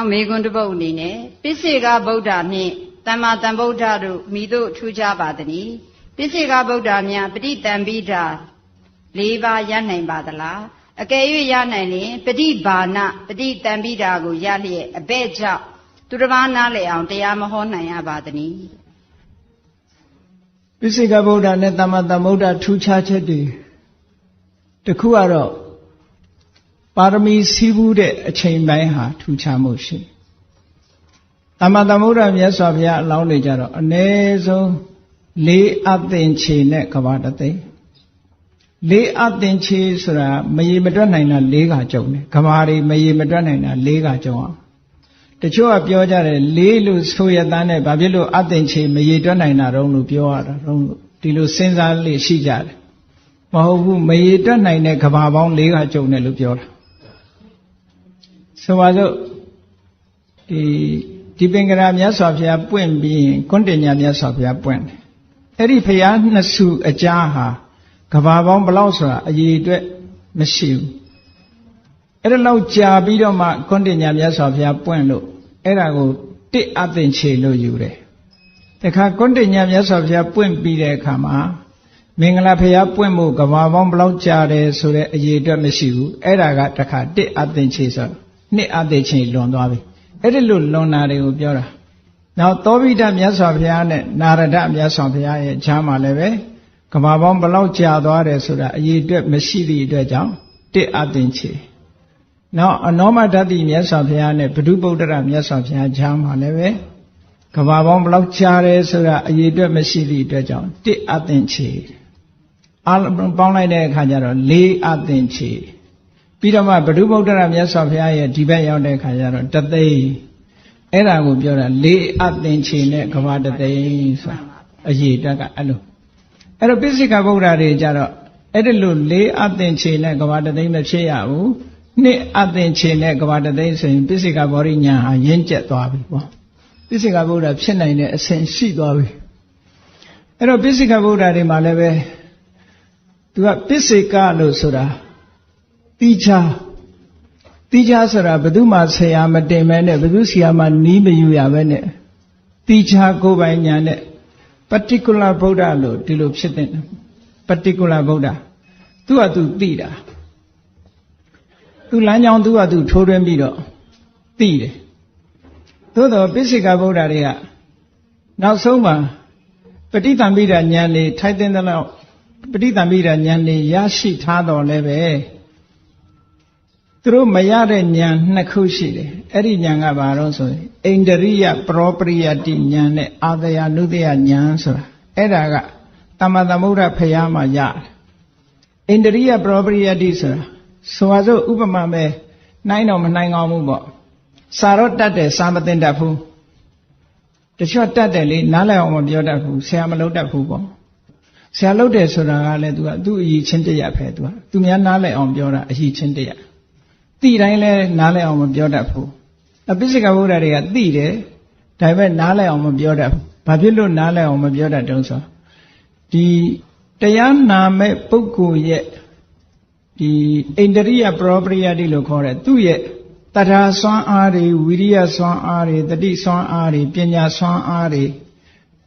နောက်မေကွန်းတစ်ပုဒ်အနေနဲ့ပိစေကဗုဒ္ဓနှင့်တမ္မာတန်ဗုဒ္ဓတို့မိတို့ထူးခြားပါသည်။ပိစေကဗုဒ္ဓများပဋိတံပိဓာ၄ပါးရနိုင်ပါသလား။အကယ်၍ရနိုင်ရင်ပဋိဘာနပဋိတံပိဓာကိုရလျက်အဘဲ့ကြောင့်သူတစ်ပါးနားလည်အောင်တရားမဟောနိုင်ရပါသည်။ပိစိကဗုဒ္ဓနဲ့တမ္မာတမ္ဗုဒ္ဓထူးခြားချက်တွေတစ်ခုကတော့ ပါရမီစီးဘူးတဲ့အချိန်ပိုင်းဟာထူးခြားမှုရှိတမ္မာတမ္ဗုဒ္ဓမြတ်စွာဘုရားအလောင်းတွေကြတော့အ ਨੇ ဆုံးလေးအသင်ခြေနဲ့ကဘာတသိန်းလေးအသင်ခြေဆိုတာမရေမတွက်နိုင်တာလေးကကြုံတယ်ကဘာတွေမရေမတွက်နိုင်တာလေးကကြုံအောင်တချို့ကပြောကြတယ်လေးလို့ဆိုရတဲ့နဲ့ဘာဖြစ်လို့အသင်ချေမရေတွက်နိုင်တာတုံးလို့ပြောရတာတုံးလို့ဒီလိုစဉ်းစားလေးရှိကြတယ်မဟုတ်ဘူးမရေတွက်နိုင်တဲ့ကဘာပေါင်း၄ကကြုံတယ်လို့ပြောတာ ဆိုပါစို့ဒီဒီပင်ကရာမြတ်စွာဘုရားပွင့်ပြီးရင်ကွန်းတင်ညာမြတ်စွာဘုရားပွင့်တယ်အဲ့ဒီဘုရားနှစ်စုအကြားဟာကဘာပေါင်းဘယ်လောက်ဆိုတာအရေအတွက်မရှိဘူးအဲ့ဒါလောက်ကြာပြီးတော့မှကွန်တင်ညာမြတ်စွာဘုရားပွင့်လို့အဲ့ဒါကိုတစ်အသင်ချေလို့ယူတယ်တခါကွန်တင်ညာမြတ်စွာဘုရားပွင့်ပြီးတဲ့အခါမှာမင်္ဂလာဘုရားပွင့်ဖို့ကဘာပေါင်းဘယ်လောက်ကြာတယ်ဆိုတဲ့အရေးအတွက်မရှိဘူးအဲ့ဒါကတခါတစ်အသင်ချေဆို နှစ်အသင်ချေလွန်သွားပြီအဲ့ဒီလိုလွန်တာတွေကိုပြောတာနောက်သောဘိဒမြတ်စွာဘုရားနဲ့နာရဒမြတ်စွာဘုရားရဲ့ဈာမှာလည်းပဲကဘာပေါင်းဘယ်လောက်ကြာသွားတယ်ဆိုတာအရေးအတွက်မရှိသည့်အတွက်ကြောင့်တစ်အသင်ချေနောက်အနောမတ္တိမြတ်စွာဘုရားနဲ့ဘုဒ္ဓဗုဒ္ဓရမြတ်စွာဘုရားဈာမှာလည်းပဲကဘာပေါင်းဘယ်လောက်ကြာတယ်ဆိုတာအရေးအတွက်မရှိသည့်အတွက်ကြောင့်တစ်အသင်ချေအလုံးပေါင်းလိုက်တဲ့အခါကျတော့လေးအသင်ချေ ပြီးတော့မှဘုဒ္ဓဗုဒ္ဓရမြတ်စွာဘုရားရဲ့ဒီဘက်ရောက်တဲ့အခါကျတော့တသိန်းအဲ့ဒါကိုပြောတာလေးအသင်ချေနဲ့ကဘာတသိန်းဆိုတာအရေးအတွက်ကအဲ့လိုအဲ့တော့ပိစိကဗုဒ္ဓတွေကြတော့အဲ့ဒီလိုလေးအသင်ချေနဲ့ကဘာတသိန်းမဖြစ်ရဘူးနှစ်အသင်ချေနဲ့ကဘာတသိန်းဆိုရင်ပိစိကဗောရိညာဟာရင့်ကျက်သွားပြီပေါ့ပိစိကဗုဒ္ဓဖြစ်နိုင်တဲ့အစဉ်ရှိသွားပြီအဲ့တော့ပိစိကဗုဒ္ဓတွေမှာလည်းပဲသူကပိစိကလို့ဆိုတာ တိချာတိချာဆိုတာဘယ်သူမှဆရာမတင်မဲနဲ့ဘယ်သူဆရာမနီးမယူရပဲနဲ့တိချာကိုယ်ပိုင်ညာနဲ့ particular ဗုဒ္ဓလို့ဒီလိုဖြစ်တဲ့ particular ဗုဒ္ဓသူကသူသိတာသူလမ်းကြောင်းသူကသူထိုးထွင်းပြီးတော့သိတယ်သို့တော့ပိစိကဗုဒ္ဓတွေကနောက်ဆုံးမှာပဋိသင်္ပိဒဉာဏ်နေထိုက်တဲ့လောက်ပဋိသင်္ပိဒဉာဏ်နေရရှိထားတော်လဲပဲ သူတို့မရတဲ့ဉာဏ်နှစ်ခုရှိတယ်အဲ့ဒီဉာဏ်ကဘာလို့ဆိုရင်အိန္ဒရိယပရောပရိယတိဉာဏ်နဲ့အာသယနုတယဉာဏ်ဆိုတာအဲ့ဒါကတမ္မသမုဒ္ဒဖရာမှာရတယ်အိန္ဒရိယပရောပရိယတိဆိုတာဆိုပါစို့ဥပမာပဲနိုင်တော့မနိုင်ကောင်းဘူးပေါ့စာတော့တတ်တယ်စာမသိတတ်ဘူးတချို့တတ်တယ်လေနားလည်အောင်မပြောတတ်ဘူးဆရာမလုပ်တတ်ဘူးပေါ့ဆရာလုပ်တယ်ဆိုတာကလည်း तू ကသူ့အရေးချင်းတရပဲ तू ကသူများနားလည်အောင်ပြောတာအရေးချင်းတရ သိတိုင်းလဲနားလည်အောင်မပြောတတ်ဘူးအပိစိကဗုဒ္ဓတွေကသိတယ်ဒါပေမဲ့နားလည်အောင်မပြောတတ်ဘူးဘာဖြစ်လို့နားလည်အောင်မပြောတတ်တုံးဆိုဒီတရားနာမဲ့ပုဂ္ဂိုလ်ရဲ့ဒီအိန္ဒရိယပရောပရိယတိလို့ခေါ်တဲ့သူ့ရဲ့တထာစွမ်းအားတွေဝိရိယစွမ်းအားတွေတတိစွမ်းအားတွေပညာစွမ်းအားတွေ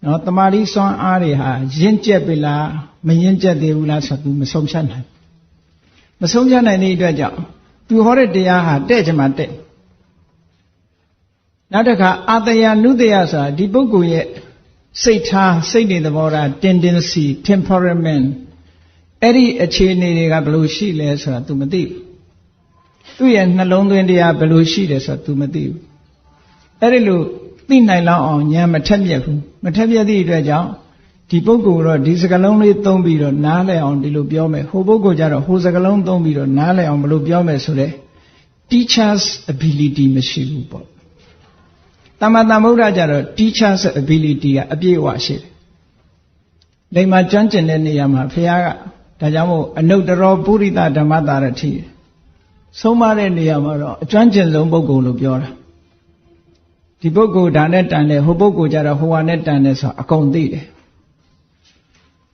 နော်တမာတိစွမ်းအားတွေဟာရင့်ကျက်ပြီလားမရင့်ကျက်သေးဘူးလားဆိုသူမဆုံးဖြတ်နိုင်မဆုံးဖြတ်နိုင်တဲ့အတွက်ကြောင့် သူဟောတဲ့တရားဟာတဲ့ချင်မှတဲ့နောက်တစ်ခါအာတယနုတယဆိုတာဒီပုဂ္ဂိုလ်ရဲ့စိတ်ထားစိတ်နေသဘောထား tendency temperament အဲ့ဒီအခြေအနေတွေကဘယ်လိုရှိလဲဆိုတာ तू မသိဘူးသူ့ရဲ့နှလုံးသွင်းတရားဘယ်လိုရှိတယ်ဆိုတာ तू မသိဘူးအဲ့ဒီလိုသိနိုင်လောက်အောင်ဉာဏ်မထက်မြက်ဘူးမထက်မြက်သည့်အတွက်ကြောင့် ဒီပုဂ္ဂိုလ်တော့ဒီစကလုံးလေးသုံးပြီးတော့နားလည်အောင်ဒီလိုပြောမယ်ဟိုပုဂ္ဂိုလ်ကြတော့ဟိုစကလုံးသုံးပြီးတော့နားလည်အောင်ဘယ်လိုပြောမယ်ဆိုတော့ teachers ability မရှိဘူးပေါ့တမန်တမုဒ္ဒကြတော့ teachers ability ကအပြည့်အဝရှိတယ်လိမ္မာကျွမ်းကျင်တဲ့နေရာမှာဘုရားကဒါကြောင့်မို့အနုတ္တရောပုရိသဓမ္မတာရတိဆုံးမတဲ့နေရာမှာတော့အကျွမ်းကျင်ဆုံးပုဂ္ဂိုလ်လို့ပြောတာဒီပုဂ္ဂိုလ်ဒါနဲ့တန်တယ်ဟိုပုဂ္ဂိုလ်ကြတော့ဟိုဟာနဲ့တန်တယ်ဆိုအကုန်သိတယ်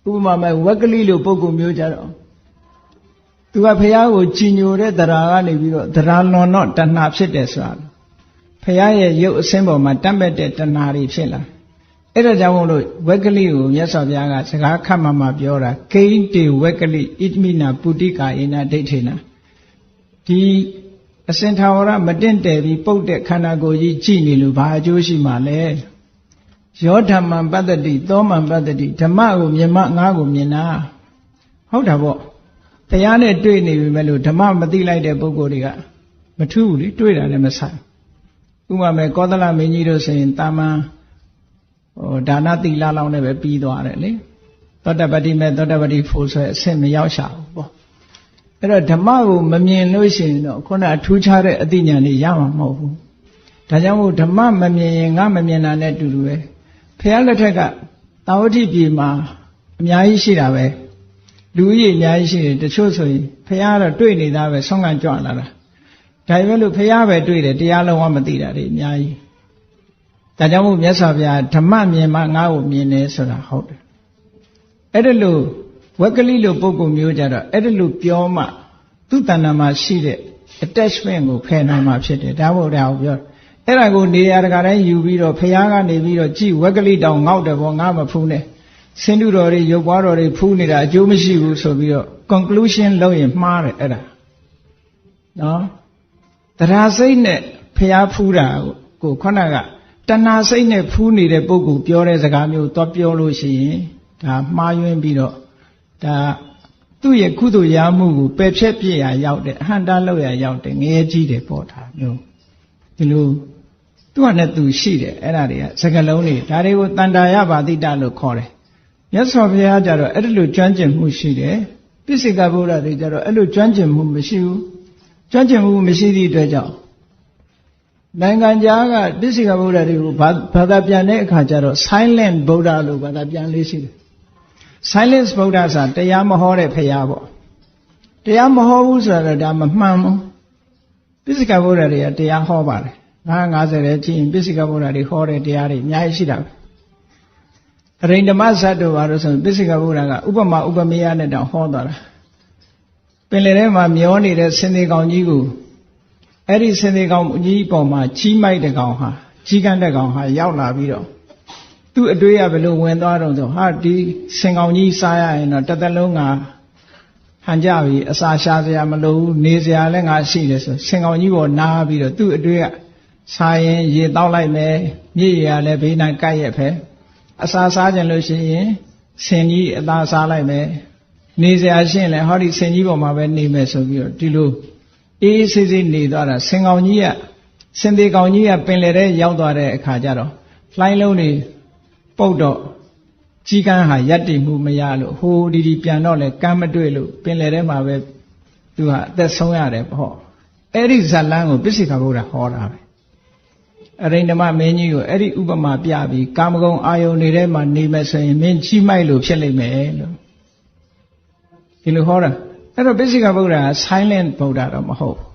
ဥပမာမဲ့ဝက်ကလိလို့ပုဂ္ဂိုလ်မျိုးကြတော့သူကဖះကိုကြည်ညိုတဲ့တရားကနေပြီးတော့တရားလွန်တော့တဏှာဖြစ်တယ်ဆိုတာဖះះရဲ့ရုပ်အစင်းပေါ်မှာတတ်မဲ့တဲ့တဏှာတွေဖြစ်လာအဲ့ဒါကြောင့်မို့လို့ဝက်ကလိကိုမြတ်စွာဘုရားကစကားခတ်မှမှပြောတာဂိန်းတေဝက်ကလိဣတမိနာပုတိကာယေနဒိဋ္ဌေနာဒီအစင်ထာဝရမတင့်တယ်ပြီးပုတ်တဲ့ခန္ဓာကိုယ်ကြီးကြည်နေလို့ဘာအကျိုးရှိမှလဲ ယောဓမ္မံပတ္တတိသောမံပတ္တတိဓမ္မကိုမြင်မှငါးကိုမြင်တာဟုတ်တာပေါ့တရားနဲ့တွေ့နေပြီမဲ့လို့ဓမ္မမသိလိုက်တဲ့ပုဂ္ဂိုလ်တွေကမထူးဘူးလေတွေ့တာလည်းမဆိုင်ဥပမာကောသလမင်းကြီးတို့ဆိုရင်တာမန်ဟိုဒါနသီလလောက်နဲ့ပဲပြီးသွားတယ်လေသောတပတိမဲ့သောတပတိဖို့ဆိုအဆင့်မရောက်ရှာဘူးပေါ့အဲ့တော့ဓမ္မကိုမမြင်လို့ရှိရင်တော့ခုနအထူးခြားတဲ့အသိဉာဏ်တွေရမှာမဟုတ်ဘူးဒါကြောင့်မို့ဓမ္မမမြင်ရင်ငါမမြင်တာနဲ့တူတူပဲ ဖះလက်ထက်ကတာဝတိပြည်မှာအများကြီးရှိတာပဲလူကြီးအများကြီးရှိတယ်တချို့ဆိုရင်ဖះကတော့တွေ့နေတာပဲဆုံးခံကြွလာတာဒါပေမဲ့လို့ဖះပဲတွေ့တယ်တရားလုံးဝမသိတာတွေအများကြီးဒါကြောင့်မို့မြတ်စွာဘုရားဓမ္မမြင်မှငါ့ကိုမြင်တယ်ဆိုတာဟုတ်တယ်အဲ့ဒါလို့ဝက်ကလိလို့ပုံကုမျိုးကြတော့အဲ့ဒါလို့ပြောမှသူ့တဏ္ဍာမှာရှိတဲ့ attachment ကိုဖယ်နိုင်မှာဖြစ်တယ်ဒါဘုရားကိုပြော အဲ့ဒါကိုနေရာတကာတိုင်းယူပြီးတော့ဖះကနေပြီးတော့ကြည်ဝက်ကလိတောင်ငေါက်တယ်ပေါ့ငါမဖူးနဲ့ဆင်းတုတော်တွေရုပ်ပွားတော်တွေဖူးနေတာအကျိုးမရှိဘူးဆိုပြီးတော့ conclusion လုပ်ရင်မှားတယ်အဲ့ဒါနော်တရားစိတ်နဲ့ဖះဖူးတာကိုခုနကတဏှာစိတ်နဲ့ဖူးနေတဲ့ပုဂ္ဂိုလ်ပြောတဲ့စကားမျိုးသွားပြောလို့ရှိရင်ဒါမှားယွင်းပြီးတော့ဒါသူ့ရဲ့ကုသိုလ်ရမှုကိုပယ်ဖြတ်ပြစ်ရာရောက်တယ်အဟံတာလောက်ရာရောက်တယ်ငရဲကြီးတယ်ပေါ့ဒါမျိုးဒီလို သူ့ဟာနဲ့သူရှိတယ်အဲ့ဒါတွေကစကလုံးတွေဒါတွေကိုတန်တာရပါတိတလို့ခေါ်တယ်မြတ်စွာဘုရားကြတော့အဲ့ဒီလိုကျွမ်းကျင်မှုရှိတယ်ပိစိကဗုဒ္ဓတွေကြတော့အဲ့လိုကျွမ်းကျင်မှုမရှိဘူးကျွမ်းကျင်မှုမရှိသည့်အတွက်ကြောင့်နိုင်ငံခြားကပိစိကဗုဒ္ဓတွေကိုဘာသာပြန်တဲ့အခါကျတော့ silent ဗုဒ္ဓလို့ဘာသာပြန်လေးရှိတယ် silence ဗုဒ္ဓဆိုတာတရားမဟောတဲ့ဖရာပေါ့တရားမဟောဘူးဆိုတော့ဒါမမှန်ဘူးပိစိကဗုဒ္ဓတွေကတရားဟောပါတယ် 950တဲ့ကြည့်ရင်ပိစိကဗုဒ္ဓတွေဟောတဲ့တရားတွေအများကြီးရှိတာပဲအရိန္ဓမဇတ်တို့ဘာလို့ဆိုပိစိကဗုဒ္ဓကဥပမာဥပမေယနဲ့တောင်ဟောသွားတာပင်လယ်ထဲမှာမျောနေတဲ့ဆင်းသေးကောင်ကြီးကိုအဲ့ဒီဆင်းသေးကောင်ကြီးပေါ်မှာကြီးမိုက်တဲ့ကောင်ဟာကြီးကန်းတဲ့ကောင်ဟာရောက်လာပြီးတော့သူ့အတွေ့အဘယ်လိုဝင်သွားတော့ဆိုဟာဒီဆင်ကောင်ကြီးစားရရင်တော့တစ်သက်လုံးငါဟန်ကြပြီအစာရှာစရာမလိုဘူးနေစရာလည်းငါရှိတယ်ဆိုဆင်ကောင်ကြီးပေါ်နားပြီးတော့သူ့အတွေ့အ စားရင်ရေတောက်လိုက်မယ်မြည်ရလည်းဘေးနိုင်ကိုက်ရက်ဖက်အစာစားကြလို့ရှိရင်ဆင်ကြီးအသာစားလိုက်မယ်နေစရာရှင်းလဲဟောဒီဆင်ကြီးပေါ်မှာပဲနေမယ်ဆိုပြီးတော့ဒီလိုအေးအေးဆေးဆေးနေသွားတာဆင်ကောင်ကြီးကဆင်သေးကောင်ကြီးကပင်လယ်ထဲရောက်သွားတဲ့အခါကျတော့လှိုင်းလုံးတွေပုတ်တော့ကြီးကန်းဟာယက်တည်မှုမရလို့ဟိုဒီဒီပြန်တော့လဲကမ်းမတွေ့လို့ပင်လယ်ထဲမှာပဲသူဟာအသက်ဆုံးရတယ်ပေါ့အဲ့ဒီဇလန်းကိုပစ္စေခဗုဒ္ဓဟောတာပဲ အရိန္ဒမမင်းကြီးကိုအဲ့ဒီဥပမာပြပြီးကာမဂုဏ်အာယုန်တွေထဲမှာနေမယ်ဆိုရင်မင်းကြီးမိုက်လို့ဖြစ်လိမ့်မယ်လို့ဒီလိုဟောတာအဲ့တော့ပိစိကဗုဒ္ဓက silent ဗုဒ္ဓတော့မဟုတ်ဘူး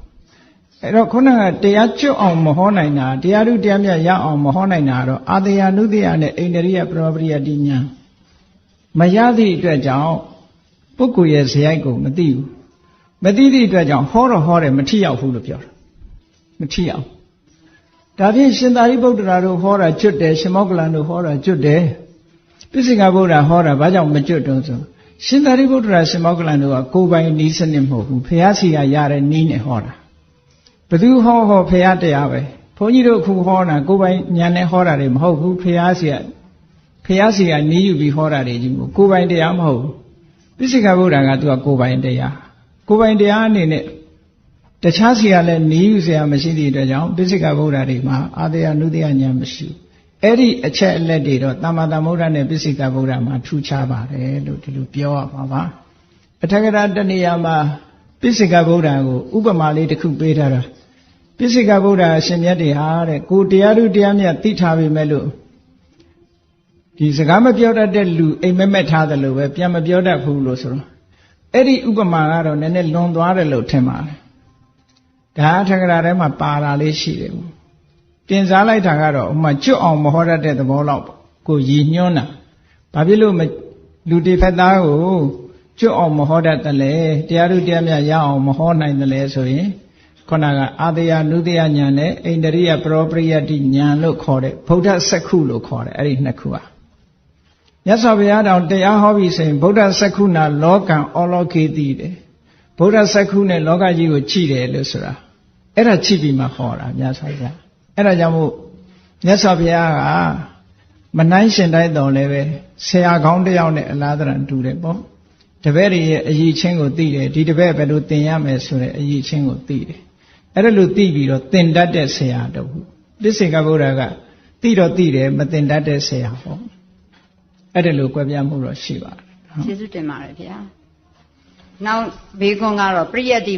အဲ့တော့ခုနကတရားကျွတ်အောင်မဟောနိုင်တာတရားဓုတရားမြတ်ရအောင်မဟောနိုင်တာတော့အာတယာနုတယနဲ့အိန္ဒရိယပရောပရိယတိညာမရသည့်အတွက်ကြောင့်ပုဂ္ဂိုလ်ရဲ့ဇယိုက်ကိုမသိဘူးမသိသည့်အတွက်ကြောင့်ဟောတော့ဟောတယ်မထိရောက်ဘူးလို့ပြောတာမထိရောက် ဒါဖြင့်ရှင်သာရိပုတ္တရာတို့ဟောတာကျွတ်တယ်ရှင်မောကလန်တို့ဟောတာကျွတ်တယ်ပိစိကဗုဒ္ဓဟောတာဘာကြောင့်မကျွတ်တုံးဆိုရှင်သာရိပုတ္တရာရှင်မောကလန်တို့ကကိုယ်ပိုင်နီးစနစ်မဟုတ်ဘူးဖះစီကရတဲ့နီးနဲ့ဟောတာဘသူဟောဟောဖះတရားပဲဘုန်းကြီးတို့ခုဟောတာကိုယ်ပိုင်ညာနဲ့ဟောတာတွေမဟုတ်ဘူးဖះစီကဖះစီကနီးယူပြီးဟောတာတွေကြီးကိုကိုယ်ပိုင်တရားမဟုတ်ဘူးပိစိကဗုဒ္ဓကသူကကိုယ်ပိုင်တရားကိုယ်ပိုင်တရားအနေနဲ့ တခြားစီကလည်းနီးယူစရာမရှိသည့်အတွက်ကြောင့်ပိစိကဗုဒ္ဓတွေမှာအာတယနုတယညာမရှိဘူးအဲ့ဒီအချက်အလက်တွေတော့တမ္မာတမုဒ္ဒနဲ့ပိစိကဗုဒ္ဓမှာထူးခြားပါတယ်လို့ဒီလိုပြောရမှာပါအထက်ကရာတဏှာမှာပိစိကဗုဒ္ဓကိုဥပမာလေးတစ်ခုပေးထားတာပိစိကဗုဒ္ဓအရှင်မြတ်တွေဟာတဲ့ကိုတရားသူတရားမြတ်သိထားပေမဲ့လို့ဒီစကားမပြောတတ်တဲ့လူအိမ်မက်မက်ထားတယ်လို့ပဲပြန်မပြောတတ်ဘူးလို့ဆိုတော့အဲ့ဒီဥပမာကတော့နည်းနည်းလွန်သွားတယ်လို့ထင်ပါတယ် ဒါအထက်ကရာထဲမှာပါတာလေးရှိတယ်တင်စားလိုက်တာကတော့ဥမာကျွတ်အောင်မဟောတတ်တဲ့သဘောလောက်ကိုရည်ညွှန်းတာဘာဖြစ်လို့လူတေဖက်သားကိုကျွတ်အောင်မဟောတတ်တယ်လဲတရားသူတရားမြတ်ရအောင်မဟောနိုင်တယ်လဲဆိုရင်ခုနကအာတယနုတယညာနဲ့အိန္ဒရိယပရောပရိယတိညာလို့ခေါ်တဲ့ဗုဒ္ဓစက္ခုလို့ခေါ်တယ်အဲ့ဒီနှစ်ခုဟာမြတ်စွာဘုရားတောင်တရားဟောပြီးဆိုရင်ဗုဒ္ဓစက္ခုနာလောကံအောလောကေတိတယ် ဗုဒ္ဓစက္ခုနဲ့လောကကြီးကိုကြည့်တယ်လို့ဆိုတာအဲ့ဒါကြည့်ပြီးမှဟောတာမြတ်စွာဘုရားအဲ့ဒါကြောင့်မို့မြတ်စွာဘုရားကမနှိုင်းရှင်တိုက်တော်လည်းပဲဆရာကောင်းတစ်ယောက်နဲ့အလားတရံတူတယ်ပေါ့တပည့်တွေရဲ့အည်ချင်းကိုသိတယ်ဒီတပည့်ဘယ်လိုသင်ရမယ်ဆိုတဲ့အည်ချင်းကိုသိတယ်အဲ့ဒါလို့သိပြီးတော့သင်တတ်တဲ့ဆရာတော့ဘူးပစ္စေကဗုဒ္ဓကသိတော့သိတယ်မသင်တတ်တဲ့ဆရာပေါ့အဲ့ဒါလို့ကြွယ်ပြမှုတော့ရှိပါတယ်ကျေးဇူးတင်ပါတယ်ဗျာ နောက်ဘေးကွန်ကတော့ပရိယတ်တိ